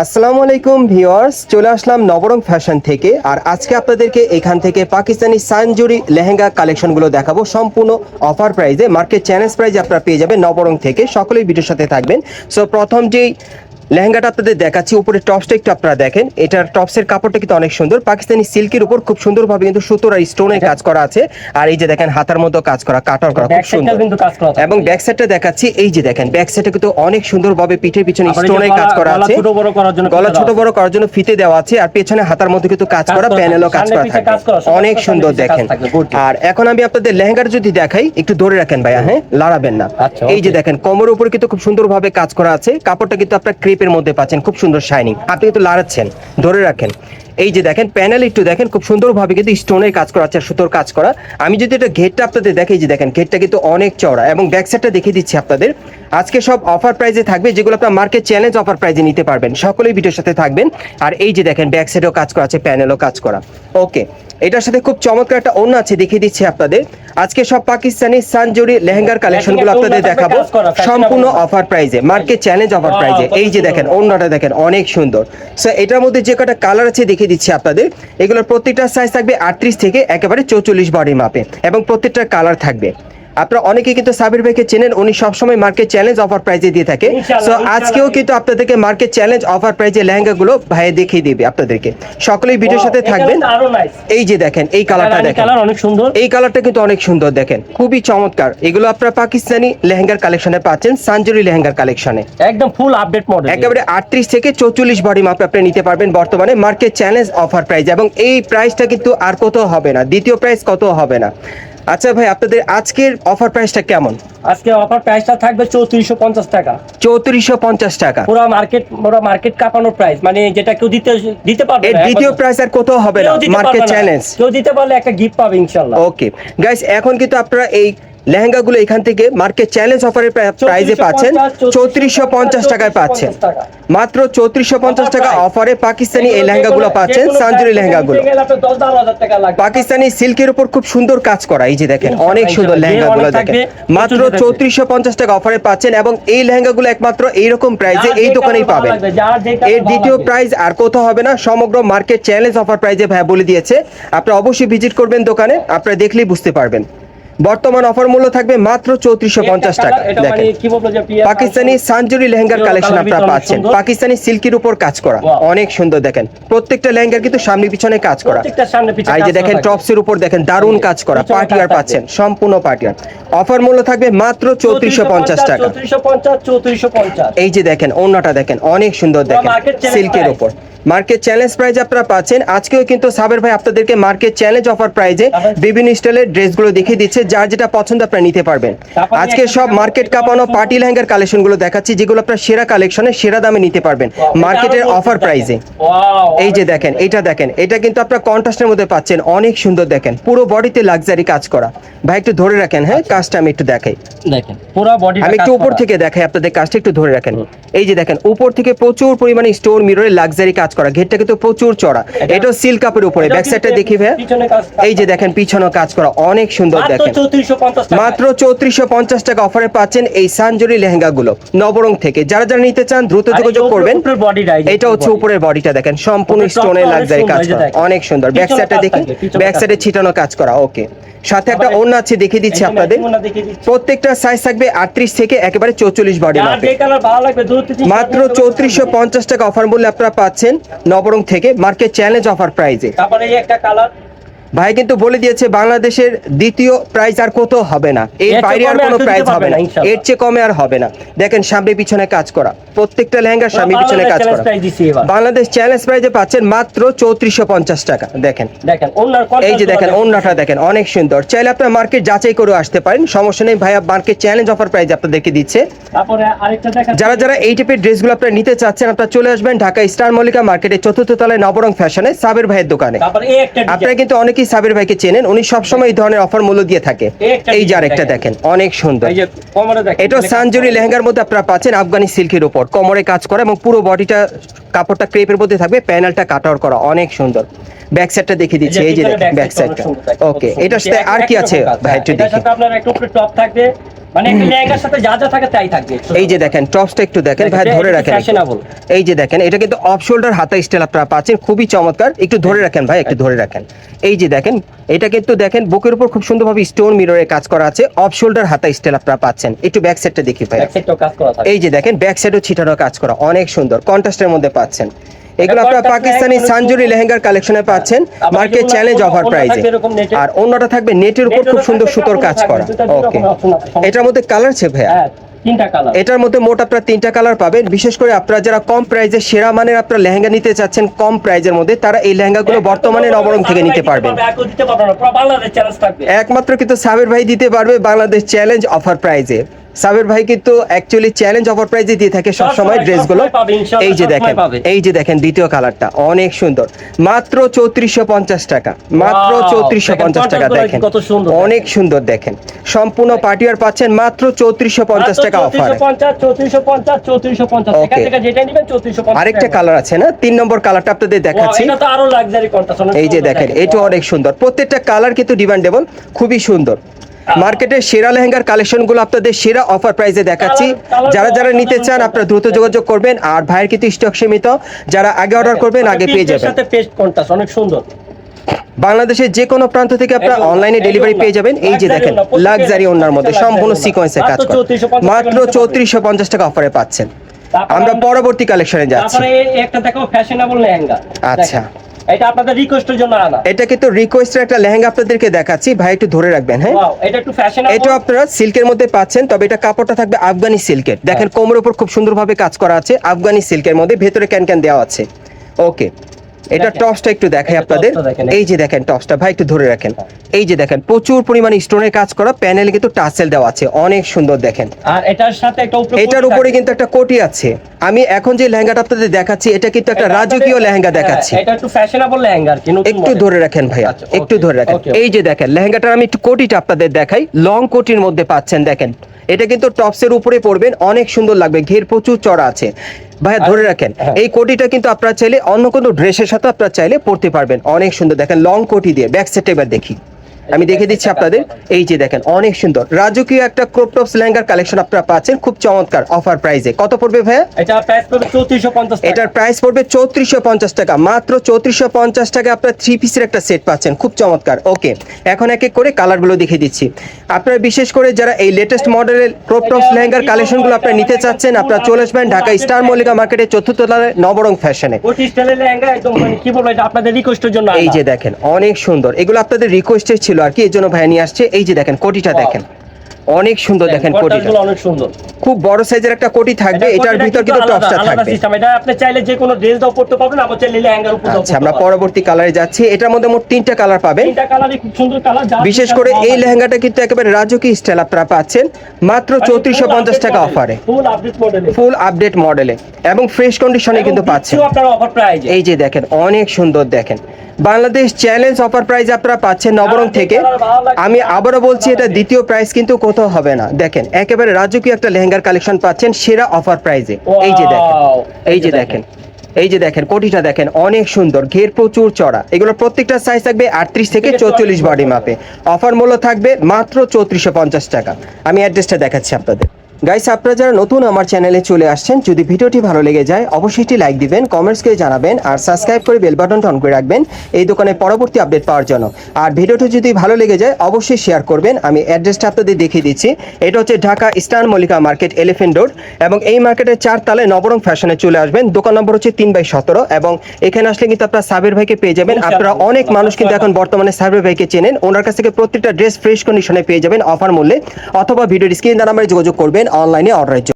আসসালামু আলাইকুম ভিউয়ার্স, চলে আসলাম নবরং ফ্যাশন থেকে। আর আজকে আপনাদেরকে এখান থেকে পাকিস্তানি সানজুরি লেহেঙ্গা কালেকশনগুলো দেখাবো। সম্পূর্ণ অফার প্রাইজে মার্কেট চ্যানেল প্রাইজে আপনারা পেয়ে যাবেন নবরং থেকে। সকলেই ভিডিওর সাথে থাকবেন। সো প্রথম যেই লেহেঙ্গাটা আপনাদের দেখাচ্ছি উপরে টপসটা একটু আপনারা দেখেন। এটার টপসের কাপড়টা কিন্তু অনেক সুন্দর। পাকিস্তানি সিল্কের উপর খুব সুন্দরভাবে কিন্তু সুতোর আর স্টোনের কাজ করা আছে। আর এই যে দেখেন হাতার মতো কাজ করা কাটার করা খুব সুন্দর। এবং ব্যাক সাইডটা দেখাচ্ছি এই যে দেখেন ব্যাক সাইডে কিন্তু অনেক সুন্দরভাবে পিঠের পিছনে স্টোনের কাজ করা আছে। ছোট বড় করার জন্য গলা ফিতে ছোট দেওয়া বড় করার জন্য ফিতে দেওয়া আছে আর পেছনে হাতার মধ্যে কিন্তু কাজ করা প্যানেলও কাজ করা সব অনেক সুন্দর দেখেন। আর এখন আমি আপনাদের লেহেঙ্গার যদি দেখাই একটু ধরে রাখেন ভাইয়া হ্যাঁ? লাড়াবেন না। আচ্ছা, এই যে দেখেন কোমরের উপরে কিন্তু খুব সুন্দরভাবে কাজ করা আছে। কাপড়টা কিন্তু আপনার ক্রেপের মধ্যে পাচ্ছেন খুব সুন্দর শাইনিং আপনি কিন্তু লাড়াচ্ছেন, ধরে রাখেন। এই যে দেখেন প্যানেল একটু দেখেন, খুব সুন্দরভাবে কিন্তু স্টোনের কাজ করা আছে সুতোর কাজ করা। আমি যদি এটা ঘেরটা আপনাদের দেখাই যে দেখেন ঘেরটা কিন্তু অনেক চওড়া এবং ব্যাক সাইডটা দেখিয়ে দিচ্ছি আপনাদের। আজকে সব অফার প্রাইজে থাকবে যেগুলো আপনার মার্কেট চ্যালেঞ্জ অফার প্রাইজে নিতে পারবেন। সকলেই ভিডিওর সাথে থাকবেন। আর এই যে দেখেন ব্যাক সাইডেও কাজ করা আছে প্যানেলও কাজ করা। ওকে এটার সাথে খুব চমৎকার একটা অন্য আছে দেখিয়ে দিচ্ছি আপনাদের। আজকে সব পাকিস্তানি সানজুরি লেহেঙ্গার কালেকশনগুলো আপনাদের দেখাবো। সম্পূর্ণ অফার প্রাইজে মার্কেট চ্যালেঞ্জ অফার প্রাইজে এই যে দেখেন অন্যটা দেখেন অনেক সুন্দর। সো এটার মধ্যে যে কটা কালার আছে দেখিয়ে দিচ্ছি আপনাদের। এগুলোর প্রত্যেকটা সাইজ থাকবে আটত্রিশ থেকে একেবারে চৌচল্লিশ বডি মাপে এবং প্রত্যেকটা কালার থাকবে। আপনারা অনেকে কিন্তু সাবির ভাইকে চেনেন উনি সবসময় মার্কেট চ্যালেঞ্জ অফার প্রাইজে দিয়ে থাকে। সো আজকেও কিন্তু আপনাদেরকে মার্কেট চ্যালেঞ্জ অফার প্রাইজে লেহেঙ্গাগুলো ভাইয়ে দেখিয়ে দিবে আপনাদেরকে। সকলেই ভিডিওর সাথে থাকবেন। এই যে দেখেন এই কালারটা দেখেন। কালার অনেক সুন্দর। এই কালারটা কিন্তু অনেক সুন্দর দেখেন। খুবই চমৎকার। এগুলো আপনারা পাকিস্তানি লেহেঙ্গার কালেকশনে পাচ্ছেন সানজুরি লেহেঙ্গার কালেকশনে একদম ফুল আপডেট মডেল একেবারে আটত্রিশ থেকে চৌচল্লিশ বডি মাপে আপনি নিতে পারবেন বর্তমানে মার্কেট চ্যালেঞ্জ অফার প্রাইস এবং এই প্রাইসটা কিন্তু আর কত হবে না। দ্বিতীয় প্রাইস কত হবে না? আচ্ছা ভাই আপনাদের আজকের অফার প্রাইসটা কেমন? আজকে অফার প্রাইসটা থাকবে চৌত্রিশশো পঞ্চাশ টাকা। চৌত্রিশশো পঞ্চাশ টাকা। পুরো মার্কেট পুরো মার্কেট কাঁপানোর প্রাইস মানে যেটা কেউ দিতে দিতে পারবে এর দ্বিতীয় প্রাইস আর কোথাও হবে না মার্কেট চ্যালেঞ্জ কেউ দিতে পারলে একটা গিফট পাবে ইনশাল্লাহ। ওকে গাইস এখন কিন্তু আপনারা এই লেহেঙ্গাগুলো এখান থেকে মার্কেট চ্যালেঞ্জ অফারের প্রাইজে পাচ্ছেন চৌত্রিশশো পঞ্চাশ টাকায় পাচ্ছেন মাত্র চৌত্রিশশো পঞ্চাশ টাকা অফারে পাকিস্তানি এই লেহেঙ্গাগুলো পাচ্ছেন, সানজুরি লেহেঙ্গাগুলো পাকিস্তানি সিল্কের উপর খুব সুন্দর কাজ করা, এই যে দেখেন, অনেক সুন্দর। লেহেঙ্গাগুলো দেখেন মাত্র। চৌত্রিশশো পঞ্চাশ টাকা অফারে পাচ্ছেন এবং এই লেহেঙ্গাগুলো একমাত্র এইরকম প্রাইজে এই দোকানেই পাবেন এর দ্বিতীয়। প্রাইস আর কোথাও হবে না, সমগ্র মার্কেট চ্যালেঞ্জ অফার প্রাইজে ভাইয়া বলে দিয়েছে আপনারা অবশ্যই ভিজিট করবেন দোকানে, আপনারা দেখলেই বুঝতে পারবেন বর্তমান অফার মূল্য থাকবে মাত্র চৌত্রিশশো পঞ্চাশ টাকা। দেখেন পাকিস্তানি সানজুরি লেহেঙ্গার কালেকশন আপনারা পাচ্ছেন। পাকিস্তানি সিল্কের উপর কাজ করা। অনেক সুন্দর দেখেন। প্রত্যেকটা লেহেঙ্গার কিন্তু সামনে পিছনে কাজ করা। আর এই যে দেখেন। টপসের উপর দেখেন দারুণ কাজ করা। পার্টিয়ার পাচ্ছেন সম্পূর্ণ পার্টিয়ার অফার মূল্য থাকবে মাত্র চৌত্রিশশো পঞ্চাশ টাকা। এই যে দেখেন অন্যটা দেখেন অনেক সুন্দর দেখেন সিল্কের উপর। মার্কেট চ্যালেঞ্জ প্রাইজ আপনারা পাচ্ছেন। আজকেও কিন্তু সাবের ভাই আপনাদেরকে মার্কেট চ্যালেঞ্জ অফার প্রাইজে বিভিন্ন স্টাইলের ড্রেসগুলো দেখিয়ে দিচ্ছে যার যেটা পছন্দ আপনারা নিতে পারবেন। আজকে সব মার্কেট কাঁপানো পার্টি লেহেঙ্গার কালেকশনগুলো দেখাচ্ছি যেগুলো আপনার সেরা কালেকশনে সেরা দামে নিতে পারবেন মার্কেটের অফার প্রাইজে এই যে দেখেন। এটা দেখেন এটা কিন্তু আপনার কন্ট্রাস্টের মধ্যে পাচ্ছেন অনেক সুন্দর দেখেন পুরো বডিতে লাক্সারি কাজ করা। ভাই একটু ধরে রাখেন হ্যাঁ কাজটা আমি একটু দেখাই। দেখেন পুরো বডি আমি একটু উপর থেকে দেখাই আপনাদের কাজটা একটু ধরে রাখেন। এই যে দেখেন উপর থেকে প্রচুর পরিমাণে স্টোন মিররে লাক্সারি কাজ করা ঘেরটা কিন্তু প্রচুর চড়া। এটা- সিল্ক কাপের উপরে ব্যাক সাইডটা দেখি ভাই এই যে দেখেন পিছনে কাজ করা অনেক সুন্দর দেখেন। মাত্র চৌত্রিশশো পঞ্চাশ টাকা অফারে পাচ্ছেন এই সানজুরি লেহেঙ্গাগুলো নবরং থেকে। যারা যারা নিতে চান দ্রুত যোগাযোগ করবেন। এটা হচ্ছে উপরের বডিটা দেখেন সম্পূর্ণ স্টোনের লাগজারি কাজ করা। অনেক সুন্দর। ব্যাক সাইডটা দেখি ব্যাক সাইডে ছিটানো কাজ করা ওকে সাথে একটা অন্য আছে দেখিয়ে দিচ্ছি আপনাদের। প্রত্যেকটা সাইজ থাকবে আটত্রিশ থেকে একেবারে চৌচল্লিশ বডি মাপে মাত্র চৌত্রিশশো পঞ্চাশ টাকা অফার মূল্যে আপনারা পাচ্ছেন নবরং থেকে মার্কেট চ্যালেঞ্জ অফার প্রাইজে তারপরে একটা কালার ভাই কিন্তু বলে দিয়েছে বাংলাদেশের দ্বিতীয় প্রাইস আর কত হবে না। এর বাইরে আর কোনো প্রাইস হবে না এর চেয়ে কমে আর হবে না। দেখেন সামনে পিছনে কাজ করা। প্রত্যেকটা লেহেঙ্গার সামনে পিছনে কাজ করা। বাংলাদেশ চ্যালেঞ্জ প্রাইজে পাচ্ছেন মাত্র চৌত্রিশশো পঞ্চাশ টাকা। দেখেন। দেখেন ওনার এই যে দেখেন অন্যটা দেখেন অনেক সুন্দর। চাইলে আপনার মার্কেট যাচাই করে আসতে পারেন। সমস্যা নেই ভাইয়া মার্কেট চ্যালেঞ্জ অফার প্রাইজ আপনাদেরকে দিচ্ছে। তারপরে আরেকটা দেখেন যারা যারা এই টাইপের ড্রেসগুলো আপনারা নিতে চাচ্ছেন আপনারা চলে আসবেন ঢাকা স্টার মল্লিকা মার্কেটের চতুর্থ তলায় নবরং ফ্যাশনে সাবের ভাইয়ের দোকানে। তারপরে এই একটা আপনারা কিন্তু অনেকেই সাবির ভাইকে চেনেন উনি সবসময় এই ধরনের অফার মূল্য দিয়ে থাকে। এই যার একটা দেখেন। অনেক সুন্দর। এই যে কোমরে দেখেন এটা সানজুরি লেহেঙ্গার মধ্যে আপনারা পাচ্ছেন আফগানি সিল্কের উপর। কোমরে কাজ করা এবং পুরো বডিটা কাপড়টা ক্রেপের মধ্যে থাকবে প্যানেলটা কাটার করা অনেক সুন্দর। ব্যাক সাইডটা দেখিয়ে দিচ্ছি এই যে দেখেন ব্যাক সাইডটা ওকে এটার সাথে আর কি আছে ভাই একটু দেখি। আপনার একটু টপ থাকবে মানে একটা লেহেঙ্গার সাথে যা যা থাকে তাই থাকবে। এই যে দেখেন টপসটা একটু দেখেন ভাই ধরে রাখেন এই যে দেখেন এটা কিন্তু অফ শোল্ডার হাতা স্টাইল আপনারা পাচ্ছেন খুবই চমৎকার। একটু ধরে রাখেন ভাই একটু ধরে রাখেন। এই যে দেখেন এটা কিন্তু দেখেন বুকের উপর খুব সুন্দরভাবে স্টোন মিররে কাজ করা আছে অফ শোল্ডার হাতা স্টাইল আপনারা পাচ্ছেন। একটু ব্যাক সাইডটা দেখি ভাই। এই যে দেখেন ব্যাক সাইডও ছিটানো কাজ করা অনেক সুন্দর। কন্ট্রাস্টের মধ্যে পাচ্ছেন। এগুলো আপনারা পাকিস্তানি সানজুরি লেহেঙ্গার কালেকশনে পাচ্ছেন মার্কেট চ্যালেঞ্জ অফার নেটের। আর অন্যটা থাকবে নেটের উপর খুব সুন্দর সুতোর কাজ করা ওকে এটার মধ্যে কালার আছে ভাইয়া হ্যাঁ এটার মধ্যে মোট আপনারা তিনটা কালার পাবেন বিশেষ করে আপনারা যারা কম প্রাইসে সেরা মানের আপনারা লেহেঙ্গা নিতে চাচ্ছেন কম প্রাইজের মধ্যে তারা এই লেহেঙ্গাগুলো বর্তমানে নবরং থেকে নিতে পারবেন একমাত্র কিন্তু সাবের ভাই দিতে পারবে বাংলাদেশ চ্যালেঞ্জ অফার প্রাইজে সাবের ভাই কিন্তু অ্যাকচুয়ালি চ্যালেঞ্জ অফার প্রাইজে দিয়ে থাকে সবসময় ড্রেসগুলো এই যে দেখেন এই যে দেখেন দ্বিতীয় কালারটা অনেক সুন্দর। মাত্র চৌত্রিশশো পঞ্চাশ টাকা মাত্র চৌত্রিশশো পঞ্চাশ টাকা দেখেন। কত সুন্দর। অনেক সুন্দর দেখেন। সম্পূর্ণ পার্টিয়ার পাচ্ছেন মাত্র চৌত্রিশশো পঞ্চাশ টাকা অফার 3450 3450 3450 এখান থেকে যেটা নেবেন 3450 আরেকটা কালার আছে না? তিন নম্বর কালারটা আপনাদের দেখাচ্ছি। আরও এই যে দেখেন এটা অনেক সুন্দর। প্রত্যেকটা কালার কিন্তু ডিমান্ডেবল খুবই সুন্দর। মার্কেটের সেরা লেহেঙ্গার কালেকশনগুলো আপনাদের সেরা অফার প্রাইসে দেখাচ্ছি। যারা যারা নিতে চান আপনারা দ্রুত যোগাযোগ করবেন। আর ভাইয়ের কিন্তু স্টক সীমিত। যারা আগে অর্ডার করবেন আগে পেয়ে যাবেন। সাথে পেস্ট কন্ট্রাস্ট অনেক সুন্দর। বাংলাদেশের যে কোনো প্রান্ত থেকে আপনারা অনলাইনে ডেলিভারি পেয়ে যাবেন। এই যে দেখেন লাক্সারি ওনার মধ্যে সম্পূর্ণ সিকোয়েন্সে। কাজ মাত্র করে। 3450 মাত্র চৌত্রিশশো পঞ্চাশ টাকা অফারে পাচ্ছেন। আমরা পরবর্তী কালেকশনে যাচ্ছি। একটা দেখো ফ্যাশনেবল লেহেঙ্গা। আচ্ছা। এটা আপনাদের রিকোয়েস্টের জন্য আনা। এটা কিন্তু রিকোয়েস্টের একটা লেহেঙ্গা আপনাদেরকে দেখাচ্ছি। ভাই একটু ধরে রাখবেন হ্যাঁ? এটা একটু ফ্যাশন এটা আপনারা সিল্কের মধ্যে পাচ্ছেন তবে এটা কাপড়টা থাকবে আফগানি সিল্কের। দেখেন কোমরের উপর খুব সুন্দরভাবে কাজ করা আছে আফগানি সিল্কের মধ্যে ভেতরে ক্যান ক্যান দেওয়া আছে। ওকে এটা। টপসটা একটু দেখাই আপনাদের। এই যে দেখেন টপসটা ভাই একটু ধরে রাখেন। এই যে দেখেন প্রচুর পরিমাণে স্টোনের কাজ করা প্যানেলে কিন্তু টাসেল দেওয়া আছে। অনেক সুন্দর দেখেন। আর এটার সাথে একটা এটার উপরে কিন্তু একটা কোটি আছে। আমি এখন যে লেহেঙ্গাটা আপনাদের দেখাচ্ছি এটা কিন্তু একটা রাজকীয় লেহেঙ্গা হ্যাঁ, দেখাচ্ছি। এটা একটু ফ্যাশনেবল লেহেঙ্গা আর কি নতুন একটু ধরে রাখেন ভাইয়া আচ্ছা, একটু ধরে রাখেন। এই যে দেখেন লেহেঙ্গাটার আমি একটু কোটিটা আপনাদের দেখাই। লং কোটির মধ্যে পাচ্ছেন দেখেন। এটা কিন্তু টপসের উপরে পড়বেন অনেক সুন্দর লাগবে ঘের প্রচুর চড়া আছে। ভাইয়া ধরে রাখেন হ্যাঁ। এই কোটিটা কিন্তু আপনারা চাইলে অন্য কোনো ড্রেসের সাথে আপনারা চাইলে পড়তে পারবেন অনেক সুন্দর। দেখেন লং কোটি দিয়ে ব্যাক সেট এবার দেখি। আমি দেখে দিচ্ছি আপনাদের। এই যে দেখেন অনেক সুন্দর। রাজকীয় একটা ক্রপ টপস লেহেঙ্গার কালেকশন আপনারা পাচ্ছেন। খুব চমৎকার অফার প্রাইসে কত পড়বে ভাইয়া? এটা প্রাইস পড়বে 3450 টাকা। এটার প্রাইস পড়বে চৌত্রিশশো পঞ্চাশ টাকা। মাত্র চৌত্রিশশো পঞ্চাশ টাকা আপনার থ্রি পিসের একটা সেট পাচ্ছেন। খুব চমৎকার। ওকে এখন এক এক করে কালারগুলো দেখিয়ে দিচ্ছি। আপনারা বিশেষ করে যারা এই লেটেস্ট মডেলের ক্রপ টপস লেহেঙ্গার কালেকশনগুলো আপনারা নিতে চাচ্ছেন আপনারা চলে আসবেন ঢাকা স্টার মল্লিকা মার্কেটের চতুর্থ তলায় নবরং ফ্যাশনে লেহেঙ্গা একদম মানে কি বলব এটা আপনাদের রিকোয়েস্টের জন্য এই যে দেখেন অনেক সুন্দর। এগুলো আপনাদের রিকোয়েস্টের ছিল আর কি এই জন্য ভাইয়া নিয়ে আসছে। এই যে দেখেন কোটিটা দেখেন। অনেক সুন্দর দেখেন কোটিটা। অনেক সুন্দর। খুব বড় সাইজের একটা কোটি থাকবে এটার ভিতর কিন্তু টপসটা থাকবে। system। এটা আপনি চাইলে যে কোনো ড্রেস দাও পড়তে পারবেন আবার চাইলে লেহেঙ্গার উপর আচ্ছা আমরা পরবর্তী কালারে যাচ্ছি। এটার মধ্যে মোট তিনটা কালার পাবেন। তিনটা কালারই খুব সুন্দর কালার বিশেষ করে এই লেহেঙ্গাটা কিন্তু একেবারে রাজকীয় স্টাইল আপনারা পাচ্ছেন। মাত্র মানে চৌত্রিশশো পঞ্চাশ টাকা অফারে ফুল আপডেট মডেলে ফুল আপডেট মডেলে এবং ফ্রেশ কন্ডিশনে কিন্তু পাচ্ছেন। আপনার অফার প্রাইস এই যে দেখেন অনেক সুন্দর দেখেন। বাংলাদেশ চ্যালেঞ্জ অফার প্রাইস আপনারা পাচ্ছেন নবরং থেকে। আমি আবারও বলছি এটা দ্বিতীয় প্রাইস কিন্তু কোথাও হবে না। দেখেন একেবারে রাজকীয় একটা লেহেঙ্গার কালেকশন পাচ্ছেন সেরা অফার প্রাইজে এই যে দেখেন এই যে দেখেন এই যে দেখেন কোটিটা দেখেন অনেক সুন্দর ঘের প্রচুর চড়া। এগুলো প্রত্যেকটা সাইজ থাকবে আটত্রিশ থেকে চৌচল্লিশ 44 বডি মাপে অফার মূল্য থাকবে মাত্র চৌত্রিশশো পঞ্চাশ টাকা। আমি অ্যাড্রেসটা দেখাচ্ছি আপনাদের। গাইস আপনারা যারা নতুন আমার চ্যানেলে চলে আসছেন যদি ভিডিওটি ভালো লেগে যায় অবশ্যই একটি লাইক দিবেন কমেন্টস করে জানাবেন আর সাবস্ক্রাইব করে বেল বাটনটা অন করে রাখবেন এই দোকানে পরবর্তী আপডেট পাওয়ার জন্য। আর ভিডিওটি যদি ভালো লেগে যায় অবশ্যই শেয়ার করবেন আমি অ্যাড্রেসটা আপনাদের দেখিয়ে দিচ্ছি। এটা হচ্ছে Dhaka star Mallika market elephant road এবং এই মার্কেটের চার তালে নবরং ফ্যাশনে চলে আসবেন। দোকান নম্বর হচ্ছে তিন বাই সতেরো এবং এখানে আসলে কিন্তু আপনারা সাবের ভাইকে পেয়ে যাবেন। আপনারা অনেক মানুষ কিন্তু এখন বর্তমানে সাবের ভাইকে চেনেন। ওনার কাছ থেকে প্রত্যেকটা ড্রেস ফ্রেশ কন্ডিশনে পেয়ে যাবেন অফার মূল্যে অথবা ভিডিও স্ক্রিন নাম্বারে যোগাযোগ করবেন। অনলাইনে অর্ডারের জন্য